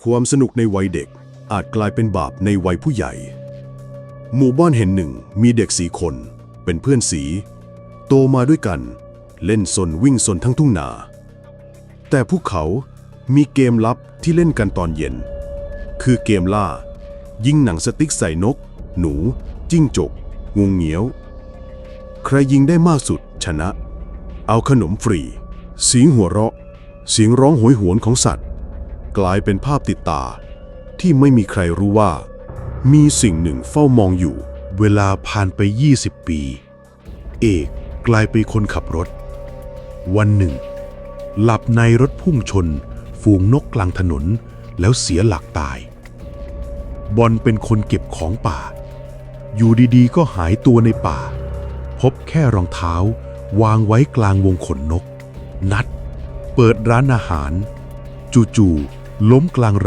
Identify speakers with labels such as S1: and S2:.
S1: ความสนุกในวัยเด็กอาจกลายเป็นบาปในวัยผู้ใหญ่ หมู่บ้านแห่งหนึ่งมีเด็กสีคน เป็นเพื่อนสี โตมาด้วยกัน เล่นสนวิ่งสนทั้งทุ่งนา แต่พวกเขามีเกมลับที่เล่นกันตอนเย็น คือเกมล่า ยิงหนังสติ๊กใส่นก หนู จิ้งจกงูเหงียว ใครยิงได้มากสุดชนะ เอาขนมฟรีเสียงหัวเราะ เสียงร้องโหยหวนของสัตว์ กลายเป็นภาพติดตา ที่ไม่มีใครรู้ว่า มีสิ่งหนึ่งเฝ้ามองอยู่
S2: เวลาผ่านไป 20 ปี เอกกลายเป็นคนขับรถ วันหนึ่ง หลับในรถพุ่งชน ฝูงนกกลางถนน แล้วเสียหลักตาย บอลเป็นคนเก็บของป่า อยู่ดีๆ ก็หายตัวในป่า พบแค่รองเท้าวางไว้กลางวงขนนก นัด เปิดร้านอาหาร จู่ๆ ล้มกลางร้าน